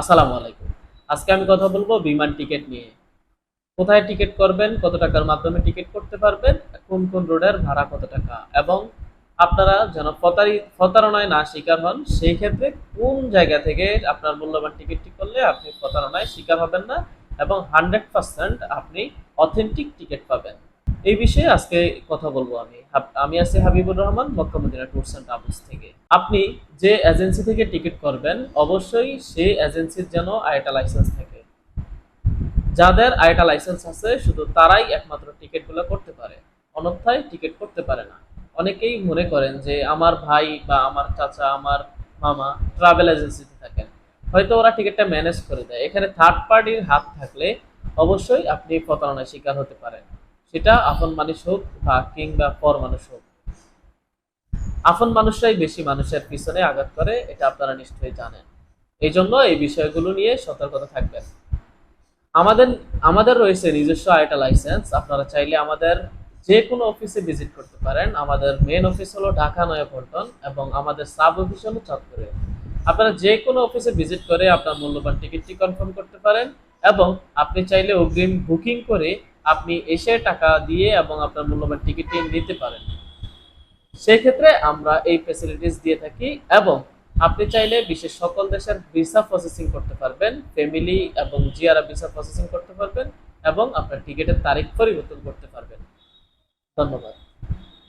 আসসালামু আলাইকুম। আজকে আমি কথা বলব বিমান টিকিট নিয়ে। কোথায় টিকিট করবেন, কত টাকার মাধ্যমে টিকিট করতে পারবেন কোন কোন রোডের ভাড়া কত টাকা, এবং আপনারা যেন প্রতারি, প্রতারণায় না শিকার হন, সেই ক্ষেত্রে কোন জায়গা থেকে আপনার মূল্যবান টিকিটটি করলে আপনি প্রতারণায় শিকার হবেন না, এবং হান্ড্রেড পার্সেন্ট আপনি অথেন্টিক টিকিট পাবেন। এই বিষয়ে আজকে কথা বলব আমি। আমি আছি Habibur Rahman, Mecca Medina tours and travels থেকে। আপনি যে এজেন্সি থেকে টিকিট করবেন, অবশ্যই সেই এজেন্সির যেন আইটা লাইসেন্স থাকে। যাদের আইটা লাইসেন্স আছে, শুধু তারাই একমাত্র টিকিটগুলো করতে পারে। অন্যথায় টিকিট করতে পারে না। অনেকেই মনে করেন যে আমার ভাই বা আমার চাচা, আমার মামা ট্রাভেল এজেন্সিতে থাকেন। হয়তো ওরা টিকিটটা ম্যানেজ করে দেয়। এখানে থার্ড পার্টির হাত থাকলে অবশ্যই আপনি প্রতারণার শিকার হতে পারেন। সেটা আপন মানুষ হোক বা কিংবা পর মানুষ হোক। আপন মানুষরাই বেশি মানুষের পিছনে আঘাত করে, এটা আপনারা নিশ্চয়ই জানেন। এই জন্য এই বিষয়গুলো নিয়ে সতর্কতা থাকবেন। আমাদের আমাদের রয়েছে নিজস্ব আইটা লাইসেন্স। আপনারা চাইলে আমাদের যে কোনো অফিসে ভিজিট করতে পারেন। আমাদের মেন অফিস হলো ঢাকা, নয়াপল্টন এবং আমাদের সাব অফিস হলো চত্বরে আপনারা যে কোনো অফিসে ভিজিট করে আপনার মূল্যবান টিকিটটি কনফার্ম করতে পারেন এবং আপনি চাইলে অগ্রিম বুকিং করে আপনি এসে টাকা দিয়ে এবং আপনার মূল্যবান টিকিটটি নিতে পারেন। সেক্ষেত্রে আমরা এই ফেসিলিটিস দিয়ে থাকি এবং আপনি চাইলে বিশ্বের সকল দেশের ভিসা প্রসেসিং করতে পারবেন ফ্যামিলি এবং জিয়ারা ভিসা প্রসেসিং করতে পারবেন এবং আপনার টিকিটের তারিখ পরিবর্তন করতে পারবেন। ধন্যবাদ।